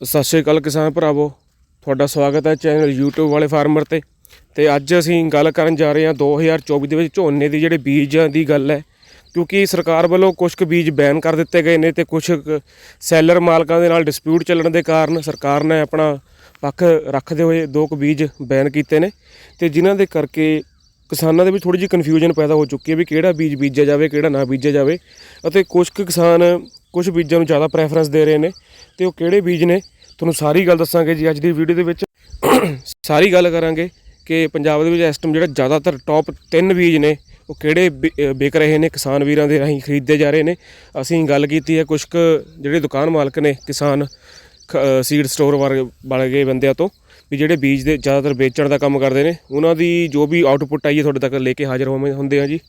ਸਤਿ ਸ਼੍ਰੀ ਅਕਾਲ ਕਿਸਾਨ ਭਰਾਵੋ, ਤੁਹਾਡਾ ਸਵਾਗਤ ਹੈ ਚੈਨਲ YouTube ਵਾਲੇ ਫਾਰਮਰ ਤੇ। ਤੇ ਅੱਜ ਅਸੀਂ ਗੱਲ ਕਰਨ ਜਾ ਰਹੇ ਹਾਂ 2024 ਦੇ ਵਿੱਚ ਝੋਨੇ ਦੇ ਜਿਹੜੇ ਬੀਜਾਂ ਦੀ ਗੱਲ ਹੈ। ਕਿਉਂਕਿ ਸਰਕਾਰ ਵੱਲੋਂ ਕੁਝ ਕੁ ਬੀਜ ਬੈਨ ਕਰ ਦਿੱਤੇ ਗਏ ਨੇ ਤੇ ਕੁਝ ਸੈਲਰ ਮਾਲਕਾਂ ਦੇ ਨਾਲ ਡਿਸਪਿਊਟ ਚੱਲਣ ਦੇ ਕਾਰਨ ਸਰਕਾਰ ਨੇ ਆਪਣਾ ਪੱਖ ਰੱਖਦੇ ਹੋਏ ਦੋ ਕੁ ਬੀਜ ਬੈਨ ਕੀਤੇ ਨੇ। ਤੇ ਜਿਨ੍ਹਾਂ ਦੇ ਕਰਕੇ ਕਿਸਾਨਾਂ ਦੇ ਵਿੱਚ ਥੋੜੀ ਜਿਹੀ ਕਨਫਿਊਜ਼ਨ ਪੈਦਾ ਹੋ ਚੁੱਕੀ ਹੈ ਵੀ ਕਿਹੜਾ ਬੀਜ ਬੀਜਿਆ ਜਾਵੇ, ਕਿਹੜਾ ਨਾ ਬੀਜਿਆ ਜਾਵੇ। ਅਤੇ ਕੁਝ ਕੁ ਕਿਸਾਨ ਕੁਝ ਬੀਜਾਂ ਨੂੰ ਜ਼ਿਆਦਾ ਪ੍ਰੈਫਰੈਂਸ ਦੇ ਰਹੇ ਨੇ ਤੇ ਉਹ ਕਿਹੜੇ ਬੀਜ ਨੇ? ਤੁਹਾਨੂੰ ਸਾਰੀ ਗੱਲ ਦੱਸਾਂਗੇ ਜੀ ਅੱਜ ਦੀ ਵੀਡੀਓ ਦੇ ਵਿੱਚ। ਸਾਰੀ ਗੱਲ ਕਰਾਂਗੇ ਕਿ ਪੰਜਾਬ ਦੇ ਵਿੱਚ ਇਸ ਟਾਈਮ ਜਿਹੜਾ ਜ਼ਿਆਦਾਤਰ ਟੌਪ 3 ਬੀਜ ਨੇ, ਉਹ ਕਿਹੜੇ ਵਿ- ਵਿਕ ਰਹੇ ਨੇ, ਕਿਸਾਨ ਵੀਰਾਂ ਦੇ ਰਾਹੀਂ ਖਰੀਦੇ ਜਾ ਰਹੇ ਨੇ। ਅਸੀਂ ਗੱਲ ਕੀਤੀ ਹੈ ਕੁਝ ਕੁ ਜਿਹੜੇ ਦੁਕਾਨ ਮਾਲਕ ਨੇ ਕਿਸਾਨ ਸੀਡ ਸਟੋਰ ਵਰਗੇ ਵਾਲੇ ਬੰਦਿਆਂ ਤੋਂ, ਵੀ ਜਿਹੜੇ ਬੀਜ ਦੇ ਜ਼ਿਆਦਾਤਰ ਵੇਚਣ ਦਾ ਕੰਮ ਕਰਦੇ ਨੇ, ਉਹਨਾਂ ਦੀ ਜੋ ਵੀ ਆਊਟਪੁੱਟ ਆਈ ਹੈ ਤੁਹਾਡੇ ਤੱਕ ਲੈ ਕੇ ਹਾਜ਼ਰ ਹੋਵੇਂ, ਹੁੰਦੇ ਆ ਜੀ।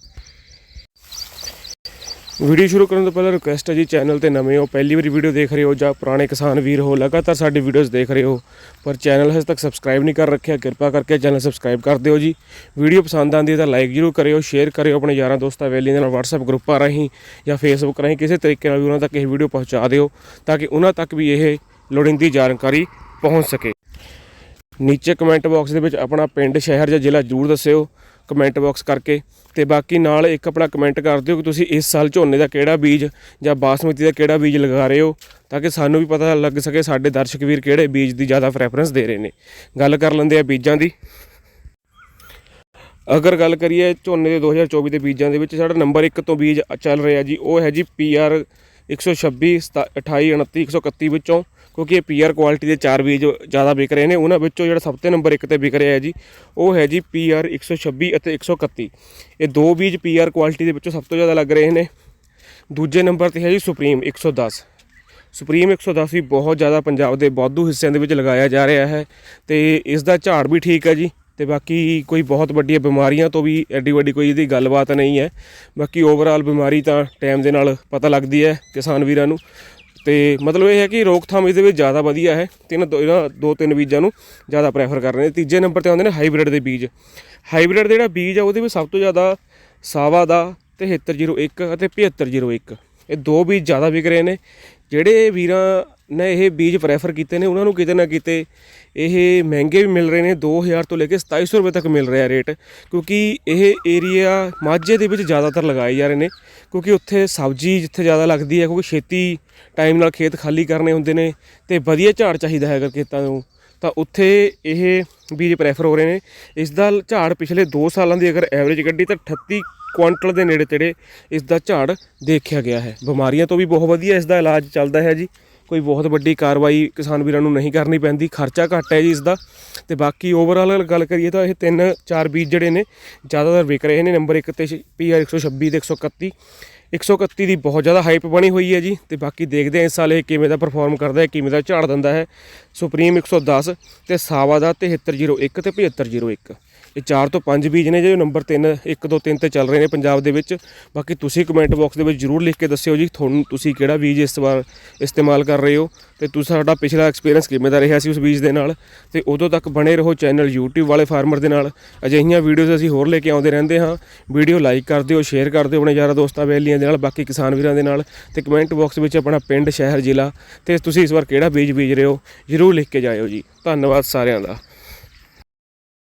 ਵੀਡੀਓ ਸ਼ੁਰੂ ਕਰਨ ਤੋਂ ਪਹਿਲਾਂ ਰਿਕੁਐਸਟ ਹੈ ਜੀ ਚੈਨਲ ਤੇ ਨਵੇਂ ਹੋ, ਪਹਿਲੀ ਵਾਰੀ ਵੀਡੀਓ ਦੇਖ ਰਹੇ ਹੋ ਜਾਂ ਪੁਰਾਣੇ ਕਿਸਾਨ ਵੀਰ ਹੋ, ਲਗਾਤਾਰ ਸਾਡੀ ਵੀਡੀਓਜ਼ ਦੇਖ ਰਹੇ ਹੋ, ਪਰ ਚੈਨਲ ਹਜੇ ਤੱਕ ਸਬਸਕ੍ਰਾਈਬ ਨਹੀਂ ਕਰ ਰੱਖਿਆ, ਕਿਰਪਾ ਕਰਕੇ ਚੈਨਲ ਸਬਸਕ੍ਰਾਈਬ ਕਰ ਦਿਓ ਜੀ। ਵੀਡੀਓ ਪਸੰਦ ਆਉਂਦੀ ਹੈ ਤਾਂ ਲਾਈਕ ਜ਼ਰੂਰ ਕਰਿਓ ਸ਼ੇਅਰ ਕਰਿਓ ਆਪਣੇ ਯਾਰਾਂ ਦੋਸਤਾਂ ਵੈਲੀਆਂ ਦੇ ਨਾਲ WhatsApp ਗਰੁੱਪਾਂ ਰਾਹੀਂ ਜਾਂ Facebook ਰਾਹੀਂ ਕਿਸੇ ਤਰੀਕੇ ਨਾਲ ਵੀ ਉਹਨਾਂ ਤੱਕ ਇਹ ਵੀਡੀਓ ਪਹੁੰਚਾ ਦਿਓ, ਤਾਂ ਕਿ ਉਹਨਾਂ ਤੱਕ ਵੀ ਇਹ ਲੋੜੀਂਦੀ ਜਾਣਕਾਰੀ ਪਹੁੰਚ ਸਕੇ। ਨੀਚੇ ਕਮੈਂਟ ਬਾਕਸ ਦੇ ਵਿੱਚ ਆਪਣਾ ਪਿੰਡ, ਸ਼ਹਿਰ ਜਾਂ ਜ਼ਿਲ੍ਹਾ ਜ਼ਰੂਰ ਦੱਸਿਓ। ਕਮੈਂਟ ਬਾਕਸ ਕਰਕੇ। ਤੇ ਬਾਕੀ ਨਾਲ ਇੱਕ ਆਪਣਾ ਕਮੈਂਟ ਕਰ ਦਿਓ ਕਿ ਤੁਸੀਂ ਇਸ ਸਾਲ ਝੋਨੇ ਦਾ ਕਿਹੜਾ ਬੀਜ ਜਾਂ ਬਾਸਮਤੀ ਦਾ ਕਿਹੜਾ ਬੀਜ ਲਗਾ ਰਹੇ ਹੋ, ਤਾਂ ਕਿ ਸਾਨੂੰ ਵੀ ਪਤਾ ਲੱਗ ਸਕੇ ਸਾਡੇ ਦਰਸ਼ਕ ਵੀਰ ਕਿਹੜੇ ਬੀਜ ਦੀ ਜ਼ਿਆਦਾ ਪ੍ਰੈਫਰੈਂਸ ਦੇ ਰਹੇ ਨੇ। ਗੱਲ ਕਰ ਲੈਂਦੇ ਆ ਬੀਜਾਂ ਦੀ। ਅਗਰ ਗੱਲ ਕਰੀਏ ਝੋਨੇ ਦੇ 2024 ਦੇ ਬੀਜਾਂ ਦੇ ਵਿੱਚ, ਸਾਡਾ ਨੰਬਰ 1 ਤੋਂ ਬੀਜ ਚੱਲ ਰਿਹਾ ਜੀ, ਉਹ ਹੈ ਜੀ PR 126 28 29 131 ਵਿੱਚੋਂ। ਕਿਉਂਕਿ ਇਹ PR ਕੁਆਲਿਟੀ ਦੇ ਚਾਰ ਬੀਜ ਜ਼ਿਆਦਾ ਵਿਕ ਰਹੇ ਨੇ। ਉਹਨਾਂ ਵਿੱਚੋਂ ਜਿਹੜਾ ਸਭ ਤੋਂ ਨੰਬਰ 1 ਤੇ ਵਿਕ ਰਿਹਾ ਹੈ ਜੀ, ਉਹ ਹੈ ਜੀ PR 126 ਅਤੇ 131 ਇਹ ਦੋ ਬੀਜ PR ਕੁਆਲਿਟੀ ਦੇ ਵਿੱਚੋਂ ਸਭ ਤੋਂ ਜ਼ਿਆਦਾ ਲੱਗ ਰਹੇ ਨੇ। ਦੂਜੇ ਨੰਬਰ ਤੇ ਹੈ ਜੀ ਸੁਪਰੀਮ 110 ਸੁਪਰੀਮ 110 ਵੀ ਬਹੁਤ ਜ਼ਿਆਦਾ ਪੰਜਾਬ ਦੇ ਵਾਧੂ ਹਿੱਸਿਆਂ ਦੇ ਵਿੱਚ ਲਗਾਇਆ ਜਾ ਰਿਹਾ ਹੈ ਤੇ ਇਸ ਦਾ ਝਾੜ ਵੀ ਠੀਕ ਹੈ ਜੀ ਤੇ ਬਾਕੀ ਕੋਈ ਬਹੁਤ ਵੱਡੀਆਂ ਬਿਮਾਰੀਆਂ ਤੋਂ ਵੀ ਐਡੀ ਵੱਡੀ ਕੋਈ ਇਹਦੀ ਗੱਲਬਾਤ ਨਹੀਂ ਹੈ। ਬਾਕੀ ਓਵਰਆਲ ਬਿਮਾਰੀ ਤਾਂ ਟਾਈਮ ਦੇ ਨਾਲ ਪਤਾ ਲੱਗਦੀ ਹੈ ਕਿਸਾਨ ਵੀਰਾਂ ਨੂੰ। ਤੇ ਮਤਲਬ ਇਹ ਹੈ ਕਿ ਰੋਕਥਾਮ ਇਹਦੇ ਵਿੱਚ ਜ਼ਿਆਦਾ ਵਧੀਆ ਹੈ। ਤਿੰਨ ਦੋ ਇਹਨਾਂ ਦੋ ਤਿੰਨ ਬੀਜਾਂ ਨੂੰ ਜ਼ਿਆਦਾ ਪ੍ਰੈਫਰ ਕਰ ਰਹੇ ਨੇ। ਤੀਜੇ ਨੰਬਰ ਤੇ ਆਉਂਦੇ ਨੇ ਹਾਈਬ੍ਰਿਡ ਦੇ ਬੀਜ। ਹਾਈਬ੍ਰਿਡ ਦਾ ਜਿਹੜਾ ਬੀਜ ਆ, ਉਹਦੇ ਵਿੱਚ ਸਭ ਤੋਂ ਜ਼ਿਆਦਾ ਸਾਵਾ ਦਾ 7301 ਅਤੇ 7501 ਇਹ ਦੋ ਬੀਜ ਜ਼ਿਆਦਾ ਵਿਕ ਰਹੇ ਨੇ। ਜਿਹੜੇ ਵੀਰਾਂ ਨੇ ਇਹ ਬੀਜ ਪ੍ਰੈਫਰ ਕੀਤੇ ਨੇ, ਉਹਨਾਂ ਨੂੰ ਕਿਤੇ ਨਾ ਕਿਤੇ ਇਹ ਮਹਿੰਗੇ ਵੀ ਮਿਲ ਰਹੇ ਨੇ 2000 ਤੋਂ ਲੈ ਕੇ 2700 ਰੁਪਏ ਤੱਕ ਮਿਲ ਰਿਹਾ ਰੇਟ ਕਿਉਂਕਿ ਇਹ ਏਰੀਆ ਮਾਝੇ ਦੇ ਵਿੱਚ ਜ਼ਿਆਦਾਤਰ ਲਗਾਏ ਜਾ ਰਹੇ ਨੇ, ਕਿਉਂਕਿ ਉੱਥੇ ਸਬਜ਼ੀ ਜਿੱਥੇ ਜ਼ਿਆਦਾ ਲੱਗਦੀ ਹੈ, ਕਿਉਂਕਿ ਛੇਤੀ ਟਾਈਮ ਨਾਲ ਖੇਤ ਖਾਲੀ ਕਰਨੇ ਹੁੰਦੇ ਨੇ ਤੇ ਵਧੀਆ ਝਾੜ ਚਾਹੀਦਾ ਹੈਗਾ ਖੇਤਾਂ ਨੂੰ, ਤਾਂ ਉੱਥੇ ਇਹ ਬੀਜ ਪ੍ਰੈਫਰ ਹੋ ਰਹੇ ਨੇ। ਇਸ ਦਾ ਝਾੜ ਪਿਛਲੇ 2 ਸਾਲਾਂ ਦੀ ਅਗਰ ਐਵਰੇਜ ਕੱਢੀ, ਤਾਂ 38 ਕੁਆਂਟਲ ਦੇ ਨੇੜੇ ਤੇੜੇ ਇਸ ਦਾ ਝਾੜ ਦੇਖਿਆ ਗਿਆ ਹੈ। ਬਿਮਾਰੀਆਂ ਤੋਂ ਵੀ ਬਹੁਤ ਵਧੀਆ ਇਸ ਦਾ ਇਲਾਜ ਚੱਲਦਾ ਹੈ ਜੀ। ਕੋਈ ਬਹੁਤ ਵੱਡੀ ਕਾਰਵਾਈ ਕਿਸਾਨ ਵੀਰਾਂ ਨੂੰ ਨਹੀਂ ਕਰਨੀ ਪੈਂਦੀ, ਖਰਚਾ ਘੱਟ ਹੈ ਜੀ ਇਸ ਦਾ ਤੇ ਬਾਕੀ ਓਵਰਆਲ ਗੱਲ ਕਰੀਏ ਤਾਂ ਇਹ ਤਿੰਨ ਚਾਰ ਬੀਜ ਜਿਹੜੇ ਨੇ, ਜ਼ਿਆਦਾਤਰ ਵਿਕ ਰਹੇ ਨੇ, ਨੰਬਰ 1 ਤੇ PR 126 ਤੇ 131 131 ਦੀ ਬਹੁਤ ਜ਼ਿਆਦਾ ਹਾਈਪ ਬਣੀ ਹੋਈ ਹੈ ਜੀ, ਤੇ ਬਾਕੀ ਦੇਖਦੇ ਹਾਂ ਇਸ ਸਾਲ ਇਹ ਕਿਵੇਂ ਦਾ ਪਰਫਾਰਮ ਕਰਦਾ ਹੈ, ਕਿਵੇਂ ਦਾ ਝਾੜ ਦਿੰਦਾ ਹੈ। ਸੁਪਰੀਮ 110 ਤੇ ਸਾਵਾ ਦਾ 7301 ਤੇ 7501 ਇਹ ਚਾਰ ਤੋਂ ਪੰਜ ਬੀਜ ਨੇ ਜਿਹੜੇ ਨੰਬਰ 3 1 2 3 ਤੇ ਚੱਲ ਰਹੇ ਨੇ ਪੰਜਾਬ ਦੇ ਵਿੱਚ। ਬਾਕੀ ਤੁਸੀਂ ਕਮੈਂਟ ਬਾਕਸ ਦੇ ਵਿੱਚ ਜਰੂਰ ਲਿਖ ਕੇ ਦੱਸਿਓ ਜੀ, ਤੁਹਾਨੂੰ ਤੁਸੀਂ ਕਿਹੜਾ ਬੀਜ ਇਸ ਵਾਰ ਇਸਤੇਮਾਲ ਕਰ ਰਹੇ ਹੋ ਤੇ ਤੁਸੀਂ ਸਾਡਾ ਪਿਛਲਾ ਐਕਸਪੀਰੀਅੰਸ ਕਿਵੇਂ ਦਾ ਰਿਹਾ ਸੀ ਉਸ ਬੀਜ ਦੇ ਨਾਲ ਤੇ ਉਦੋਂ ਤੱਕ ਬਣੇ ਰਹੋ ਚੈਨਲ YouTube ਵਾਲੇ ਫਾਰਮਰ ਦੇ ਨਾਲ। ਅਜਿਹੀਆਂ ਵੀਡੀਓਜ਼ ਅਸੀਂ ਹੋਰ ਲੈ ਕੇ ਆਉਂਦੇ ਰਹਿੰਦੇ ਹਾਂ। ਵੀਡੀਓ ਲਾਈਕ ਕਰ ਦਿਓ ਸ਼ੇਅਰ ਕਰ ਦਿਓ ਆਪਣੇ ਯਾਰਾਂ ਦੋਸਤਾਂ ਵੈਲੀਆਂ ਦੇ ਨਾਲ, ਬਾਕੀ ਕਿਸਾਨ ਵੀਰਾਂ ਦੇ ਨਾਲ ਤੇ ਕਮੈਂਟ ਬਾਕਸ ਵਿੱਚ ਆਪਣਾ ਪਿੰਡ, ਸ਼ਹਿਰ, ਜ਼ਿਲ੍ਹਾ ਤੇ ਤੁਸੀਂ ਇਸ ਵਾਰ ਕਿਹੜਾ ਬੀਜ ਬੀਜ ਰਹੇ ਹੋ, ਜਰੂਰ ਲਿਖ ਕੇ ਜਾਇਓ ਜੀ। ਧੰਨਵਾਦ ਸਾਰਿਆਂ ਦਾ।